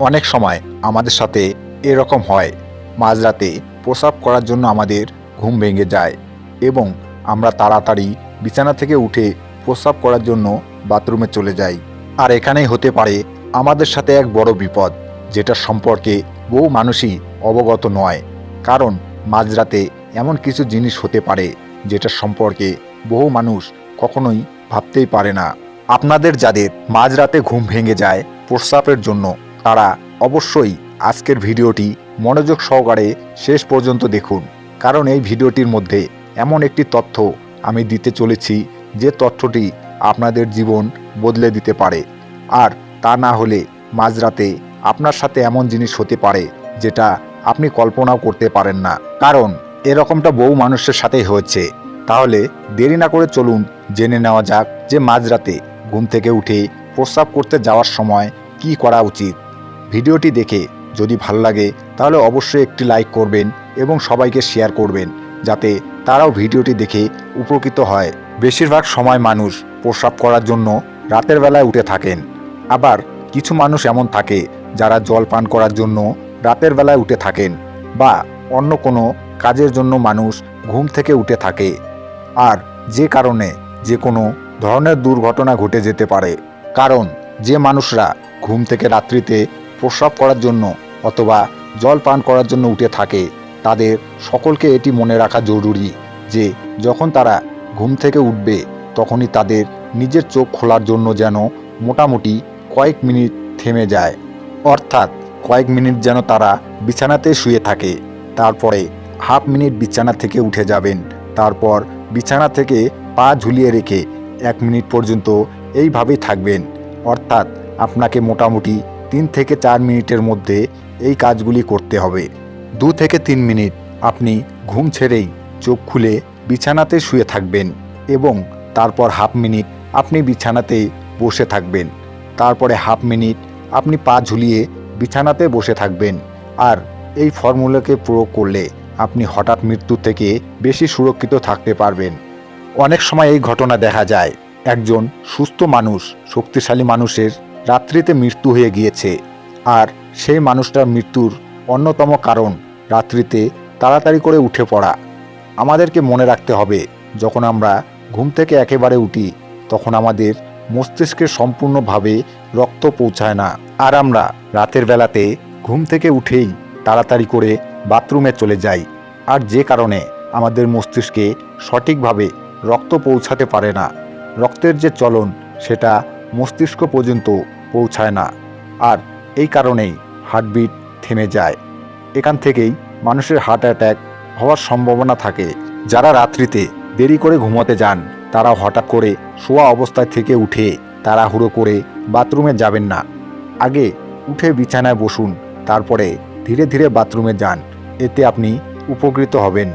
অনেক সময় আমাদের সাথে এরকম হয়। মাঝরাতে প্রসাব করার জন্য আমাদের ঘুম ভেঙে যায় এবং আমরা তাড়াতাড়ি বিছানা থেকে উঠে প্রসাব করার জন্য বাথরুমে চলে যাই। আর এখানেই হতে পারে আমাদের সাথে এক বড় বিপদ, যেটা সম্পর্কে বহু মানুষই অবগত নয়। কারণ মাঝরাতে এমন কিছু জিনিস হতে পারে, যেটা সম্পর্কে বহু মানুষ কখনোই ভাবতেই পারে না। আপনাদের যাদের মাঝরাতে ঘুম ভেঙে যায় প্রস্রাবের জন্য তারা অবশ্যই আজকের ভিডিওটি মনোযোগ সহকারে শেষ পর্যন্ত দেখুন, কারণ এই ভিডিওটির মধ্যে এমন একটি তথ্য আমি দিতে চলেছি যে তথ্যটি আপনাদের জীবন বদলে দিতে পারে। আর তা না হলে মাঝরাতে আপনার সাথে এমন জিনিস হতে পারে যেটা আপনি কল্পনাও করতে পারেন না। কারণ এরকমটা বহু মানুষের সাথেই হয়েছে। তাহলে দেরি না করে চলুন জেনে নেওয়া যাক যে মাঝরাতে ঘুম থেকে উঠে প্রস্রাব করতে যাওয়ার সময় কি করা উচিত। ভিডিওটি দেখে যদি ভালো লাগে, তাহলে অবশ্যই একটি লাইক করবেন এবং সবাইকে শেয়ার করবেন, যাতে তারাও ভিডিওটি দেখে উপকৃত হয়। বেশিরভাগ সময় মানুষ প্রস্রাব করার জন্য রাতের বেলায় উঠে থাকেন। আবার কিছু মানুষ এমন থাকে, যারা জল পান করার জন্য রাতের বেলায় উঠে থাকেন বা অন্য কোনো কাজের জন্য মানুষ ঘুম থেকে উঠে থাকে। আর যে কারণে যে কোনো ধরনের দুর্ঘটনা ঘটে যেতে পারে। কারণ যে মানুষরা ঘুম থেকে রাত্রিতে প্রস্রাব করার জন্য অথবা জল পান করার জন্য উঠে থাকে। তাদের সকলকে এটি মনে রাখা জরুরি যে, যখন তারা ঘুম থেকে উঠবে, তখনই তাদের নিজের চোখ খোলার জন্য যেন মোটামুটি কয়েক মিনিট থেমে যায়। অর্থাৎ কয়েক মিনিট যেন তারা বিছানাতে শুয়ে থাকে। তারপরে হাফ মিনিট বিছানা থেকে উঠে যাবেন। তারপর বিছানা থেকে পা ঝুলিয়ে রেখে এক মিনিট পর্যন্ত এইভাবেই থাকবেন। অর্থাৎ আপনাকে মোটামুটি তিন থেকে চার মিনিটের মধ্যে এই কাজগুলি করতে হবে। দু থেকে তিন মিনিট আপনি ঘুম ছেড়েই চোখ খুলে বিছানাতে শুয়ে থাকবেন এবং তারপর হাফ মিনিট আপনি বিছানাতে বসে থাকবেন। তারপরে হাফ মিনিট আপনি পা ঝুলিয়ে বিছানাতে বসে থাকবেন। আর এই ফর্মুলাকে প্রয়োগ করলে আপনি হঠাৎ মৃত্যু থেকে বেশি সুরক্ষিত থাকতে পারবেন। অনেক সময় এই ঘটনা দেখা যায়, একজন সুস্থ মানুষ, শক্তিশালী মানুষের রাত্রিতে মৃত্যু হয়ে গিয়েছে। আর সেই মানুষটার মৃত্যুর অন্যতম কারণ রাত্রিতে তাড়াতাড়ি করে উঠে পড়া। আমাদেরকে মনে রাখতে হবে, যখন আমরা ঘুম থেকে একেবারে উঠি, তখন আমাদের মস্তিষ্কে সম্পূর্ণভাবে রক্ত পৌঁছায় না। আর আমরা রাতের বেলাতে ঘুম থেকে উঠেই তাড়াতাড়ি করে বাথরুমে চলে যাই। আর যে কারণে আমাদের মস্তিষ্কে সঠিকভাবে রক্ত পৌঁছাতে পারে না। রক্তের যে চলন, সেটা মস্তিষ্ক পর্যন্ত পৌঁছায় না। আর এই কারণেই হার্টবিট থেমে যায়। এখান থেকেই মানুষের হার্ট অ্যাটাক হওয়ার সম্ভাবনা থাকে। যারা রাত্রিতে দেরি করে ঘুমাতে যান, তারা হঠাৎ করে শোয়া অবস্থায় থেকে উঠে তাড়াহুড়ো করে বাথরুমে যাবেন না। আগে উঠে বিছানায় বসুন, তারপরে ধীরে ধীরে বাথরুমে যান। এতে আপনি উপকৃত হবেন।